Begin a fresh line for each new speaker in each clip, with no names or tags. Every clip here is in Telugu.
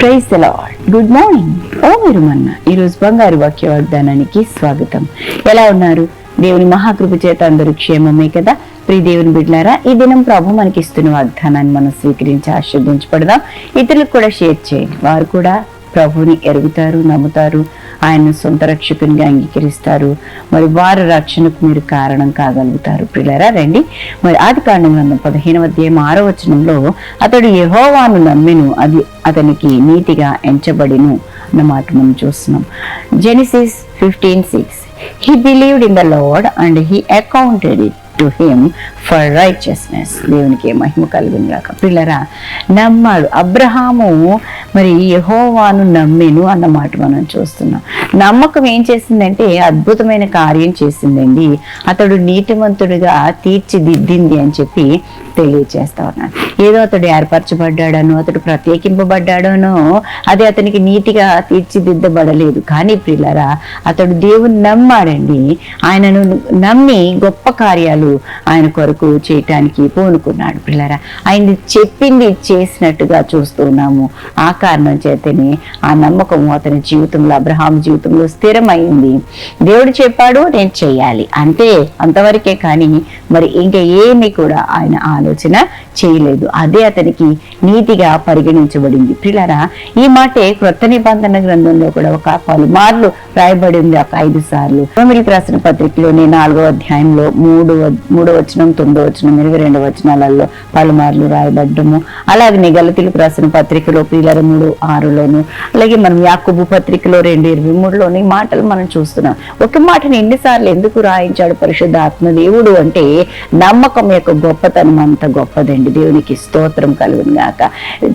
praise the lord good morning ఓ మీరు మన్న ఈరోజు బంగారు వాక్య వాగ్దానానికి స్వాగతం. ఎలా ఉన్నారు? దేవుని మహాకృప చేత అందరూ క్షేమమే కదా? ప్రియ దేవుని బిడ్లారా ఈ దినం ప్రభు మనకి ఇస్తున్న వాగ్దానాన్ని మనం స్వీకరించి ఆస్వాదించబడదాం ఇతరులకు కూడా షేర్ చేయండి. వారు కూడా ప్రభుని ఎరుగుతారు నమ్ముతారు ఆయన సొంత రక్షకునిగా అంగీకరిస్తారు. మరి వారి రక్షణకు మీరు కారణం కాగలుగుతారు. పిల్లరా రండి. మరి ఆది కాండం గ్రంథం పదిహేనవ అధ్యాయం ఆరో వచనంలో అతడు యహోవాను నమ్మెను అది అతనికి నీతిగా ఎంచబడిను అన్న మాట మనం చూస్తున్నాం. Genesis fifteen six he believed in the lord and he accounted it to him for righteousness దేవునికి మహిమ కలుగును పిల్లరా నమ్మాడు. అబ్రహాము మరి యహోవాను నమ్మెను అన్న మాట మనం చూస్తున్నాం. నమ్మకం ఏం చేసిందంటే అద్భుతమైన కార్యం చేసిందండి. అతడు నీతిమంతుడిగా తీర్చిదిద్దింది అని చెప్పి తెలియజేస్తా ఉన్నాను ఏదో అతడు ఏర్పరచబడ్డాడనో అతడు ప్రత్యేకింపబడ్డాడనో అది అతనికి నీతిగా తీర్చిదిద్దబడలేదు. కానీ ప్రిల్లరా అతడు దేవుని నమ్మాడండి. ఆయనను నమ్మి గొప్ప కార్యాలు ఆయన కొరకు చేయటానికి పూనుకున్నాడు పిల్లరా ఆయన చెప్పింది చేసినట్టుగా చూస్తున్నాము ఆ కారణం చేతనే ఆ నమ్మకం అతని జీవితంలో అబ్రహాం జీవితంలో స్థిరమైంది. దేవుడు చెప్పాడు నేను చెయ్యాలి అంతే అంతవరకే కానీ మరి ఇంకా ఏమి కూడా ఆయన ఆలోచన చేయలేదు. అదే అతనికి నీతిగా పరిగణించబడింది. పిల్లరా ఈ మాటే క్రొత్త నిబంధన గ్రంథంలో కూడా ఒక పలుమార్లు రాయబడి ఉంది. ఒక ఐదు సార్లు. రోమిలికి రాసిన పత్రికలోని నాలుగో అధ్యాయంలో మూడు మూడో వచనం తొమ్మిదో వచనం ఇరవై రెండు వచనాలలో పలుమార్లు రాయబడ్డము. అలాగే గలతీలకు రాసిన పత్రికలో పిల్లర మూడు ఆరులోను అలాగే మనం యాకుబు పత్రికలో రెండు ఇరవై మూడులోని మాటలు మనం చూస్తున్నాం. ఒక మాటని ఎన్నిసార్లు ఎందుకు రాయించాడు పరిశుద్ధ ఆత్మదేవుడు అంటే నమ్మకం యొక్క గొప్పతనం అంత గొప్పదండి. దేవునికి స్తోత్రం కలుగును గాక.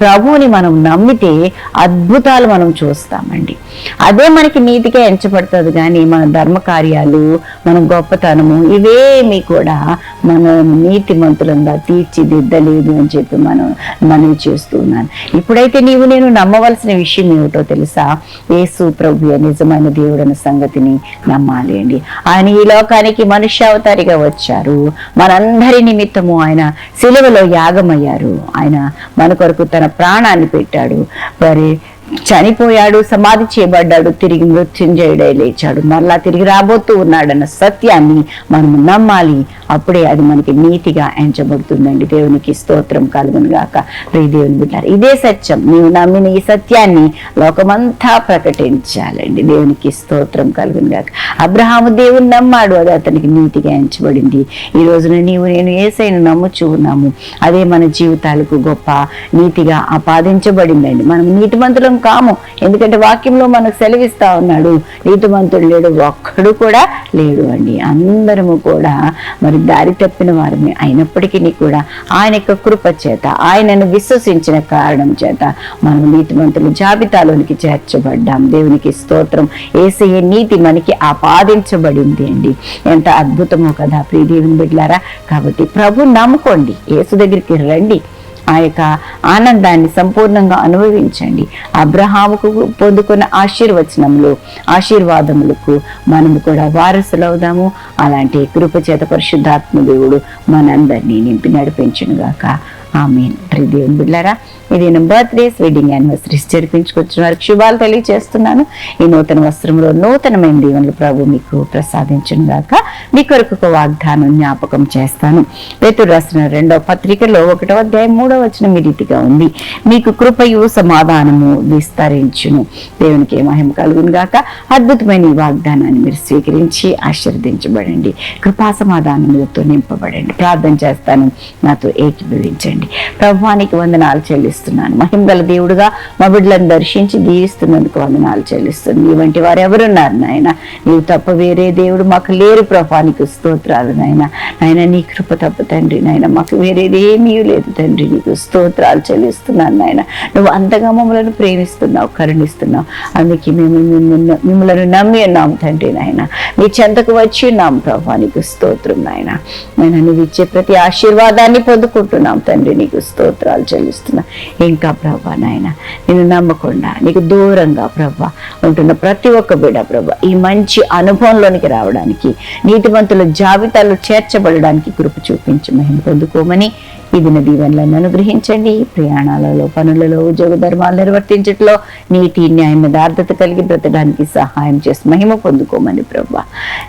ప్రభువుని మనం నమ్మితే అద్భుతాలు మనం చూస్తామండి. అదే మనకి నీతిగా ఎంచబడుతుంది కానీ మన ధర్మ కార్యాలు మన గొప్పతనము ఇవేమి కూడా మన నీతిమంతులంగా తీర్చిదిద్దలేదు అని చెప్పి మనం మనవి చేస్తున్నాను. ఇప్పుడైతే నీవు నేను నమ్మవలసిన విషయం ఏమిటో తెలుసా? యేసు ప్రభు నిజమైన దేవుడు సంగతిని నమ్మాలి అండి. ఆయన ఈ లోకానికి మనుష్యావతారిగా వచ్చారు. మనందరి నిమిత్తము ఆయన శిలువలో యాగమయ్యారు. ఆయన మన కొరకు తన ప్రాణాన్ని పెట్టాడు. మరి చనిపోయాడు సమాధి చేయబడ్డాడు తిరిగి మృత్యుంజయుడై లేచాడు. మరలా తిరిగి రాబోతూ ఉన్నాడన్న సత్యాన్ని మనం నమ్మాలి. అప్పుడే అది మనకి నీతిగా ఎంచబడుతుందండి. దేవునికి స్తోత్రం కలుగును గాక. ప్రియ దేవుని బిడ్డారు ఇదే సత్యం. నీవు నమ్మిన ఈ సత్యాన్ని లోకమంతా ప్రకటించాలండి. దేవునికి స్తోత్రం కలుగును గాక. అబ్రహాము దేవుని నమ్మాడు. అది అతనికి నీతిగా ఎంచబడింది. ఈ రోజున నీవు నేను ఏసైను నమ్ముచూ ఉన్నాము. అదే మన జీవితాలకు గొప్ప నీతిగా ఆపాదించబడిందండి. మనం నీతిమంతులం కాము. ఎందుకంటే వాక్యంలో మనకు సెలవిస్తా ఉన్నాడు నీతిమంతుడు లేడు ఒక్కడు కూడా లేడు అండి. అందరము కూడా మరి దారి తప్పిన వారమే అయినప్పటికీ కూడా ఆయన యొక్క కృప చేత ఆయనను విశ్వసించిన కారణం చేత మనం నీతిమంతుల జాబితాలోనికి చేర్చబడ్డాం. దేవునికి స్తోత్రం. ఏసయ్య నీతి మనకి ఆపాదించబడింది అండి. ఎంత అద్భుతమో కదా ప్రియ దేవుని బిడ్లారా కాబట్టి ప్రభు నమ్ముకోండి. యేసు దగ్గరికి రండి. ఆ యొక్క ఆనందాన్ని సంపూర్ణంగా అనుభవించండి. అబ్రహాముకు పొందుకున్న ఆశీర్వచనములు ఆశీర్వాదములకు మనము కూడా వారసులవుదాము. అలాంటి కృపచేత పరిశుద్ధాత్మ దేవుడు మనందరినీ నింపి నడిపించునుగాక. ఆమె దేవుని బిడ్డారా ఇది నేను బర్త్డేస్ వెడ్డింగ్ యానివర్సరీస్ జరిపించుకొచ్చిన వారికి శుభాలు తెలియజేస్తున్నాను. ఈ నూతన వస్త్రంలో నూతనమైన దీవెనలు ప్రభు మీకు ప్రసాదించను గాక. మీ కొరకు ఒక వాగ్దానం జ్ఞాపకం చేస్తాను. పేతుడు రాసిన రెండవ పత్రికలో ఒకటో అధ్యాయం మూడవ వచనం ఈ రీతిగా ఉంది. మీకు కృపయు సమాధానము విస్తరించును. దేవునికి మహిమ కలుగును గాక. అద్భుతమైన ఈ వాగ్దానాన్ని మీరు స్వీకరించి ఆశీర్వదించబడండి. కృపా సమాధానములతో నింపబడండి. ప్రార్థన చేస్తాను. నాతో ఏకీభవించండి. చేయండి. ప్రభానికి వందనాలు చెల్లిస్తున్నాను. మహిమగల దేవుడుగా మా బిడ్డలను దర్శించి దీవిస్తున్నందుకు వందనాలు చెల్లిస్తుంది నీ వంటి వారు ఎవరున్నారు నాయన? నీవు తప్ప వేరే దేవుడు మాకు లేరు ప్రభానికి స్తోత్రాలు నాయన. నాయన నీ కృప తప్ప తండ్రి నాయన మాకు వేరేది ఏమీ లేదు తండ్రి. నీకు స్తోత్రాలు చెల్లిస్తున్నాను నాయన. నువ్వు అంతగా మమ్మలను ప్రేమిస్తున్నావు కరుణిస్తున్నావు. అందుకే మేము మిమ్మల్ని మిమ్మల్ని నమ్మి ఉన్నాము తండ్రి నాయన. మీ చెంతకు వచ్చి ఉన్నాము ప్రభానికి స్తోత్రం నాయన. నేను నువ్వు ఇచ్చే ప్రతి ఆశీర్వాదాన్ని పొందుకుంటున్నాం తండ్రి నీకు స్తోత్రాలు చెల్లిస్తున్నా. ఇంకా ప్రభా నాయన నేను నమ్మకుండా నీకు దూరంగా ప్రభా ఉంటున్న ప్రతి ఒక్క బిడ ప్రభా ఈ మంచి అనుభవంలోనికి రావడానికి నీతివంతుల జాబితాలో చేర్చబడడానికి కృప చూపించి మహిమ పొందుకోమని ఈ దిన దీవెనలను అనుగ్రహించండి. ప్రయాణాలలో పనులలో ఉద్యోగ ధర్మాలు నిర్వర్తించట్లో నీటి న్యాయం యథార్థత కలిగి బ్రతడానికి సహాయం చేసి మహిమ పొందుకోమని ప్రభా.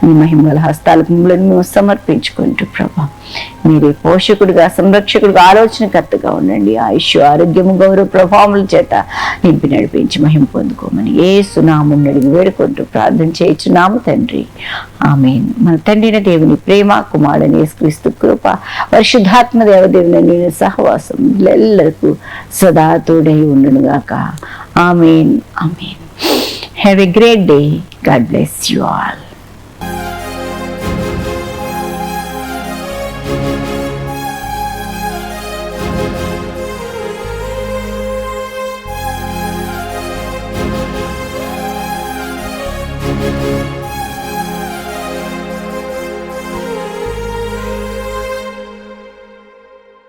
నీ మహిమల గల మిమ్మల్ని మేము సమర్పించుకుంటూ ప్రభా. మీరే పోషకుడిగా సంరక్షకుడిగా ఆలోచనకర్తగా ఉండండి. ఆయుష్ ఆరోగ్యము గౌరవ ప్రభావముల చేత నింపి నడిపించి మహిమ పొందుకోమని ఏ సునామం వేడుకుంటూ ప్రార్థన చేయించున్నాము తండ్రి. ఆమె మన తండ్రిన దేవుని ప్రేమ కుమారుని యేసుక్రీస్తు కృప పరిశుద్ధాత్మ దేవదేవుని నేను సహవాసం ఎల్లరికూ సదా తోడై ఉండునుగాక amen. Amen. Have a great day God bless you all